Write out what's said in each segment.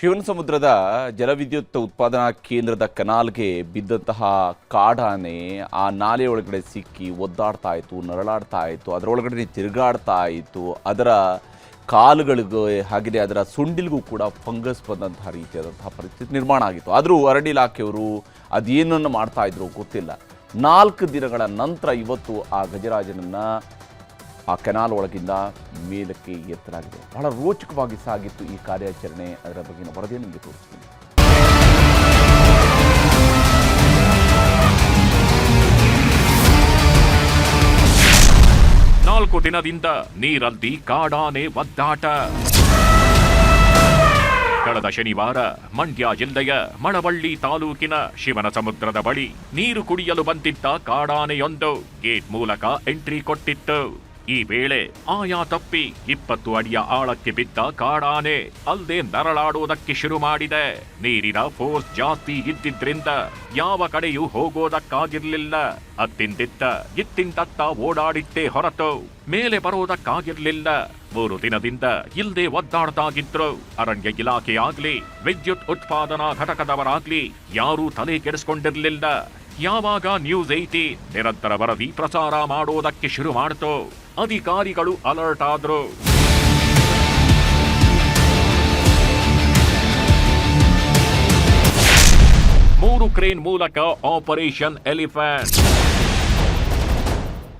ಶಿವನಸಮುದ್ರದ ಜಲವಿದ್ಯುತ್ ಉತ್ಪಾದನಾ ಕೇಂದ್ರದ ಕನಾಲ್ಗೆ ಬಿದ್ದಂತಹ ಕಾಡಾನೆ ಆ ನಾಲೆ ಒಳಗಡೆ ಸಿಕ್ಕಿ ಒದ್ದಾಡ್ತಾ ಇತ್ತು, ನರಳಾಡ್ತಾ ಇತ್ತು, ಅದರೊಳಗಡೆ ತಿರುಗಾಡ್ತಾ ಇತ್ತು. ಅದರ ಕಾಲುಗಳಿಗೂ ಹಾಗೆಯೇ ಅದರ ಸುಂಡಿಲ್ಗೂ ಕೂಡ ಫಂಗಸ್ ಬಂದಂತಹ ರೀತಿಯಾದಂತಹ ಪರಿಸ್ಥಿತಿ ನಿರ್ಮಾಣ ಆಗಿತ್ತು. ಆದರೂ ಅರಣ್ಯ ಇಲಾಖೆಯವರು ಅದೇನನ್ನು ಮಾಡ್ತಾ ಇದ್ರು ಗೊತ್ತಿಲ್ಲ. ನಾಲ್ಕು ದಿನಗಳ ನಂತರ ಇವತ್ತು ಆ ಗಜರಾಜನನ್ನು ಆ ಕೆನಾಲ್ ಒಳಗಿಂದ ಮೇಲಕ್ಕೆ ಎತ್ತಲಾಗಿದೆ. ಬಹಳ ರೋಚಕವಾಗಿ ಸಾಗಿತ್ತು ಈ ಕಾರ್ಯಾಚರಣೆ. ಅದರ ಬಗ್ಗೆ ವರದಿಯನ್ನು ನಿಮಗೆ ತೋರಿಸ್ತೀನಿ. ನಾಲ್ಕು ದಿನದಿಂದ ನೀರಲ್ಲಿ ಕಾಡಾನೆ ಒದ್ದಾಟ. ಕಳೆದ ಶನಿವಾರ ಮಂಡ್ಯ ಜಿಲ್ಲೆಯ ಮಳವಳ್ಳಿ ತಾಲೂಕಿನ ಶಿವನ ಸಮುದ್ರದ ಬಳಿ ನೀರು ಕುಡಿಯಲು ಬಂದಿದ್ದ ಕಾಡಾನೆಯೊಂದು ಗೇಟ್ ಮೂಲಕ ಎಂಟ್ರಿ ಕೊಟ್ಟಿತ್ತು. ಈ ವೇಳೆ ಆಯಾ ತಪ್ಪಿ ಇಪ್ಪತ್ತು ಅಡಿಯ ಆಳಕ್ಕೆ ಬಿದ್ದ ಕಾಡಾನೆ ಅಲ್ಲದೆ ನರಳಾಡುವುದಕ್ಕೆ ಶುರು ಮಾಡಿದೆ. ನೀರಿನ ಫೋರ್ಸ್ ಜಾಸ್ತಿ ಇದ್ದಿದ್ರಿಂದ ಯಾವ ಕಡೆಯೂ ಹೋಗೋದಕ್ಕಾಗಿರ್ಲಿಲ್ಲ. ಅತ್ತಿಂದಿತ್ತ ಇತ್ತಿಂದತ್ತ ಓಡಾಡಿತ್ತೇ ಹೊರತು ಮೇಲೆ ಬರೋದಕ್ಕಾಗಿರ್ಲಿಲ್ಲ. ಮೂರು ದಿನದಿಂದ ಇಲ್ಲದೆ ಒದ್ದಾಡ್ತಾಗಿದ್ರು ಅರಣ್ಯ ಇಲಾಖೆಯಾಗ್ಲಿ, ವಿದ್ಯುತ್ ಉತ್ಪಾದನಾ ಘಟಕದವರಾಗ್ಲಿ ಯಾರೂ ತಲೆ ಕೆಡಿಸ್ಕೊಂಡಿರ್ಲಿಲ್ಲ. ಯಾವಾಗ ನ್ಯೂಸ್ ಐತಿ? ನಿರಂತರ ವರದಿ ಪ್ರಸಾರ ಮಾಡೋದಕ್ಕೆ ಶುರು ಮಾಡ್ತು. ಅಧಿಕಾರಿಗಳು ಅಲರ್ಟ್ ಆದ್ರು. ಮೂರು ಕ್ರೇನ್ ಮೂಲಕ ಆಪರೇಷನ್ ಎಲಿಫೆಂಟ್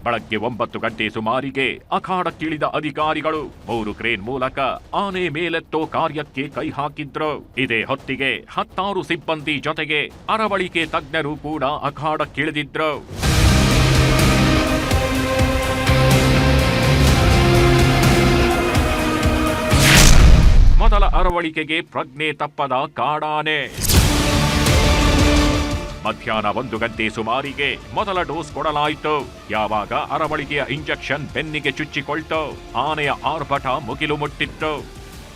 ಬೆಳಗ್ಗೆ ಒಂಬತ್ತು ಗಂಟೆ ಸುಮಾರಿಗೆ ಅಖಾಡಕ್ಕಿಳಿದ ಅಧಿಕಾರಿಗಳು ಮೂರು ಕ್ರೇನ್ ಮೂಲಕ ಆನೆ ಮೇಲೆತ್ತೋ ಕಾರ್ಯಕ್ಕೆ ಕೈ ಹಾಕಿದ್ರು. ಇದೇ ಹೊತ್ತಿಗೆ ಹತ್ತಾರು ಸಿಬ್ಬಂದಿ ಜೊತೆಗೆ ಅರವಳಿಕೆ ತಜ್ಞರು ಕೂಡ ಅಖಾಡಕ್ಕಿಳಿದಿದ್ರು. ಮೊದಲ ಅರವಳಿಕೆಗೆ ಪ್ರಜ್ಞೆ ತಪ್ಪದ ಕಾಡಾನೆ. ಮಧ್ಯಾಹ್ನ ಒಂದು ಗಂಟೆ ಸುಮಾರಿಗೆ ಮೊದಲ ಡೋಸ್ ಕೊಡಲಾಯಿತು. ಯಾವಾಗ ಅರವಳಿಕೆಯ ಇಂಜೆಕ್ಷನ್ ಬೆನ್ನಿಗೆ ಚುಚ್ಚಿಕೊಳ್ತು. ಆನೆಯ ಆರ್ಭಟ ಮುಗಿಲು ಮುಟ್ಟಿತ್ತು.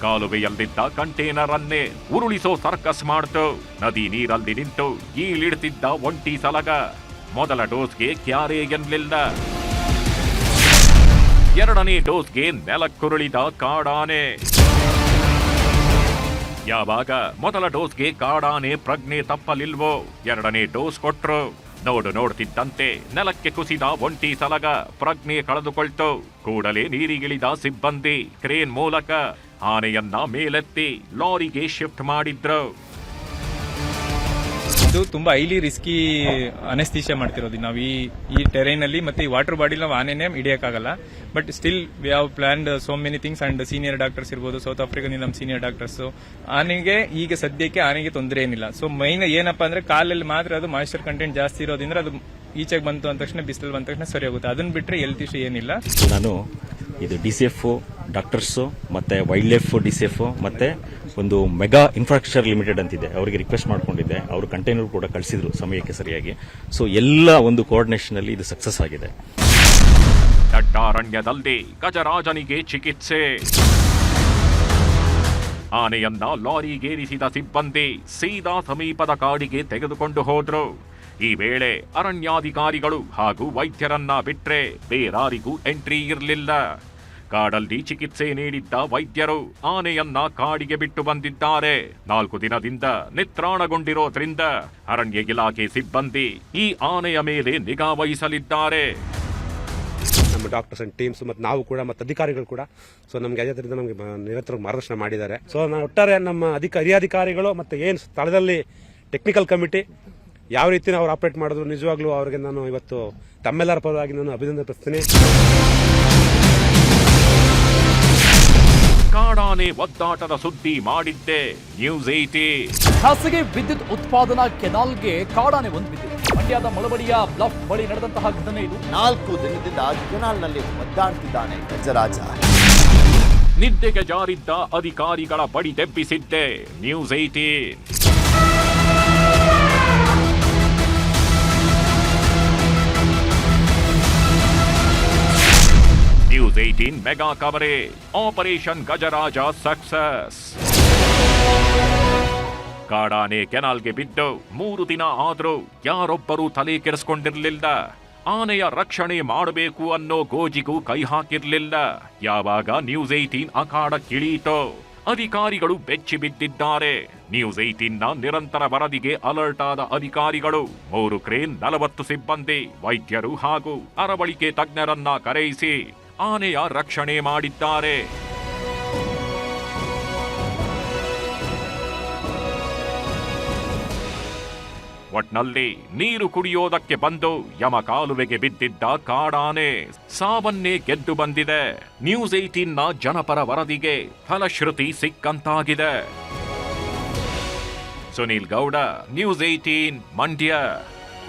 ಕಾಲುವೆಯಲ್ಲಿದ್ದ ಕಂಟೇನರ್ ಅನ್ನೇ ಉರುಳಿಸೋ ಸರ್ಕಸ್ ಮಾಡ್ತು. ನದಿ ನೀರಲ್ಲಿ ನಿಂತು ಈಳಿಡ್ತಿದ್ದ ಒಂಟಿ ಸಲಗ. ಮೊದಲ ಡೋಸ್ಗೆ ಕ್ಯಾರೇ ಎನ್ನಲಿಲ್ಲ ಎರಡನೇ ಡೋಸ್ಗೆ ನೆಲಕ್ಕುರುಳಿದ ಕಾಡಾನೆ. ಯಾವಾಗ ಮೊದಲ ಡೋಸ್ಗೆ ಕಾಡಾನೆ ಪ್ರಜ್ಞೆ ತಪ್ಪಲಿಲ್ವೋ? ಎರಡನೇ ಡೋಸ್ ಕೊಟ್ರು. ನೋಡು ನೋಡ್ತಿದ್ದಂತೆ ನೆಲಕ್ಕೆ ಕುಸಿದ ಒಂಟಿ ಸಲಗ ಪ್ರಜ್ಞೆ ಕಳೆದುಕೊಳ್ತು. ಕೂಡಲೇ ನೀರಿಗಿಳಿದ ಸಿಬ್ಬಂದಿ ಕ್ರೇನ್ ಮೂಲಕ ಆನೆಯನ್ನ ಮೇಲೆತ್ತಿ ಲಾರಿಗೆ ಶಿಫ್ಟ್ ಮಾಡಿದ್ರು. ಇದು ತುಂಬಾ ಹೈಲಿ ರಿಸ್ಕಿ ಅನೆಸ್ಥೀಶಿಯಾ ಮಾಡ್ತಿರೋದು. ನಾವು ಈ ಈ ಟೆರೈನ್ ಅಲ್ಲಿ ಮತ್ತೆ ಈ ವಾಟರ್ ಬಾಡಿ ನಾವು ಆನೆನೇ ಹಿಡಿಯಕ್ಕಾಗಲ್ಲ. But still we have planned so many things and senior doctors ಇರ್ಬೋದು ಸೌತ್ ಆಫ್ರಿಕನ್ ನಮ್ಮ ಸೀನಿಯರ್ ಡಾಕ್ಟರ್ಸ್ ಆನೆಗೆ ಈಗ ಸದ್ಯಕ್ಕೆ ಆನೆಗೆ ತೊಂದರೆ ಏನಿಲ್ಲ. ಸೊ ಮೈನ್ ಏನಪ್ಪಾ ಅಂದ್ರೆ ಕಾಲಲ್ಲಿ ಮಾತ್ರ ಅದು ಮಾಯಿಶ್ಚರ್ ಕಂಟೆಂಟ್ ಜಾಸ್ತಿ ಇರೋದ್ರಿಂದ ಅದು ಈಚೆಗೆ ಬಂತು ಅಂದ ತಕ್ಷಣ ಬಿಸಿಲು ಬಂದ ತಕ್ಷಣ ಸರಿ ಹೋಗುತ್ತೆ. ಅದನ್ನ ಬಿಟ್ಟರೆ ಎಲ್ತ್ ಇಶ್ಯೂ ಏನಿಲ್ಲ. ನಾನು ಇದು ಡಿ ಸಿ ಎಫ್ ಡಾಕ್ಟರ್ಸು ಮತ್ತೆ wildlife D C F ಮತ್ತೆ ಒಂದು ಮೆಗಾ ಇನ್ಫ್ರಾಸ್ಟ್ರಕ್ಚರ್ ಲಿಮಿಟೆಡ್ ಅಂತಿದೆ. ಅವರಿಗೆ ರಿಕ್ವೆಸ್ಟ್ ಮಾಡಿಕೊಂಡಿದ್ದೆ. ಅವರು ಕಂಟೈನರ್ ಕೂಡ ಕಳಿಸಿದ್ರು ಸಮಯಕ್ಕೆ ಸರಿಯಾಗಿ. ಸೊ ಎಲ್ಲ ಒಂದು ಕೋಆರ್ಡಿನೇಷನ್ ಅಲ್ಲಿ ಇದು ಸಕ್ಸಸ್ ಆಗಿದೆ. ದಟ್ಟಾರಣ್ಯದಲ್ಲಿ ಗಜರಾಜನಿಗೆ ಚಿಕಿತ್ಸೆ. ಆನೆಯನ್ನ ಲಾರಿಗೇರಿಸಿದ ಸಿಬ್ಬಂದಿ ಸೀದಾ ಸಮೀಪದ ಕಾಡಿಗೆ ತೆಗೆದುಕೊಂಡು ಹೋದ್ರು. ಈ ವೇಳೆ ಅರಣ್ಯಾಧಿಕಾರಿಗಳು ಹಾಗೂ ವೈದ್ಯರನ್ನ ಬಿಟ್ರೆ ಬೇರಾರಿಗೂ ಎಂಟ್ರಿ ಇರಲಿಲ್ಲ. ಕಾಡಲ್ಲಿ ಚಿಕಿತ್ಸೆ ನೀಡಿದ್ದ ವೈದ್ಯರು ಆನೆಯನ್ನ ಕಾಡಿಗೆ ಬಿಟ್ಟು ಬಂದಿದ್ದಾರೆ. ನಾಲ್ಕು ದಿನದಿಂದ ನಿತ್ರಾಣಗೊಂಡಿರೋದ್ರಿಂದ ಅರಣ್ಯ ಇಲಾಖೆ ಸಿಬ್ಬಂದಿ ಈ ಆನೆಯ ಮೇಲೆ ನಿಗಾ ವಹಿಸಲಿದ್ದಾರೆ. ನಮ್ಮ ಡಾಕ್ಟರ್ಸ್ ಅಂಡ್ ಟೀಮ್ಸ್ ಮತ್ತು ನಾವು ಕೂಡ ಮತ್ತು ಅಧಿಕಾರಿಗಳು ಕೂಡ ಸೊ ನಮಗೆ ಅದರಿಂದ ನಮಗೆ ನಿರಂತರ ಮಾರ್ಗದರ್ಶನ ಮಾಡಿದ್ದಾರೆ. ಸೊ ನಾವು ಒಟ್ಟಾರೆ ನಮ್ಮ ಅಧಿಕ ಹಿರಿಯಾಧಿಕಾರಿಗಳು ಮತ್ತು ಏನು ಸ್ಥಳದಲ್ಲಿ ಟೆಕ್ನಿಕಲ್ ಕಮಿಟಿ ಯಾವ ರೀತಿ ಅವ್ರು ಆಪರೇಟ್ ಮಾಡಿದ್ರು ನಿಜವಾಗ್ಲೂ ಅವರಿಗೆ ನಾನು ಇವತ್ತು ತಮ್ಮೆಲ್ಲರ ಪರವಾಗಿ ನಾನು ಅಭಿನಂದನೆ ಕಾಡಾನೆ ಒದ್ದಾಟದ ಸುದ್ದಿ ಮಾಡಿದ್ದೆ. ನ್ಯೂಸ್ ಏಟಿ ಖಾಸಗಿ ವಿದ್ಯುತ್ ಉತ್ಪಾದನಾ ಕೆನಾಲ್ಗೆ ಕಾಡಾನೆ ಹೊಂದಿದೆ. ಬಿದ್ದಿದೆ ಮಂಡ್ಯದ ಮಳವಡಿಯ ಬ್ಲಫ್ ಬಳಿ ನಡೆದಂತಹ ಘಟನೆ ಇದು. ನಾಲ್ಕು ದಿನದಿಂದ ಕೆನಾಲ್ನಲ್ಲಿ ಒದ್ದಾಡ್ತಿದ್ದಾನೆ ಗಜರಾಜ. ನಿದ್ದೆಗೆ ಜಾರಿದ್ದ ಅಧಿಕಾರಿಗಳ ಬಡಿ ತೆಪ್ಪಿಸಿದ್ದೆ News eighteen News eighteen mega coverage operation Gajaraja success ಕಾಡಾನೆ ಕೆನಾಲ್ಗೆ ಬಿದ್ದು ಮೂರು ದಿನ ಆದರೂ ಯಾರೊಬ್ಬರೂ ತಲೆ ಕೆಡಿಸ್ಕೊಂಡಿರಲಿಲ್ಲ. ಆನೆಯ ರಕ್ಷಣೆ ಮಾಡಬೇಕು ಅನ್ನೋ ಗೋಜಿಗೂ ಕೈ ಹಾಕಿರ್ಲಿಲ್ಲ. ಯಾವಾಗ ನ್ಯೂಸ್ ಏಟೀನ್ ಅಖಾಡಕ್ಕಿಳೀತೋ ಅಧಿಕಾರಿಗಳು ಬೆಚ್ಚಿ ಬಿದ್ದಿದ್ದಾರೆ. ನ್ಯೂಸ್ ಏಟೀನ್ನ ನಿರಂತರ ವರದಿಗೆ ಅಲರ್ಟ್ ಆದ ಅಧಿಕಾರಿಗಳು, ಮೂರು ಕ್ರೇನ್ ನಲವತ್ತು ಸಿಬ್ಬಂದಿ, ವೈದ್ಯರು ಹಾಗೂ ಅರವಳಿಕೆ ತಜ್ಞರನ್ನ ಕರೆಯಿಸಿ ಆನೆಯ ರಕ್ಷಣೆ ಮಾಡಿದ್ದಾರೆ. ಒಟ್ನಲ್ಲಿ ನೀರು ಕುಡಿಯೋದಕ್ಕೆ ಬಂದು ಯಮ ಕಾಲುವೆಗೆ ಬಿದ್ದಿದ್ದ ಕಾಡಾನೆ ಸಾವನ್ನೇ ಗೆದ್ದು ಬಂದಿದೆ. ನ್ಯೂಸ್ ಏಟೀನ್ನ ಜನಪರ ವರದಿಗೆ ಫಲಶ್ರುತಿ ಸಿಕ್ಕಂತಾಗಿದೆ. Sunil Gowda, News eighteen Mandya.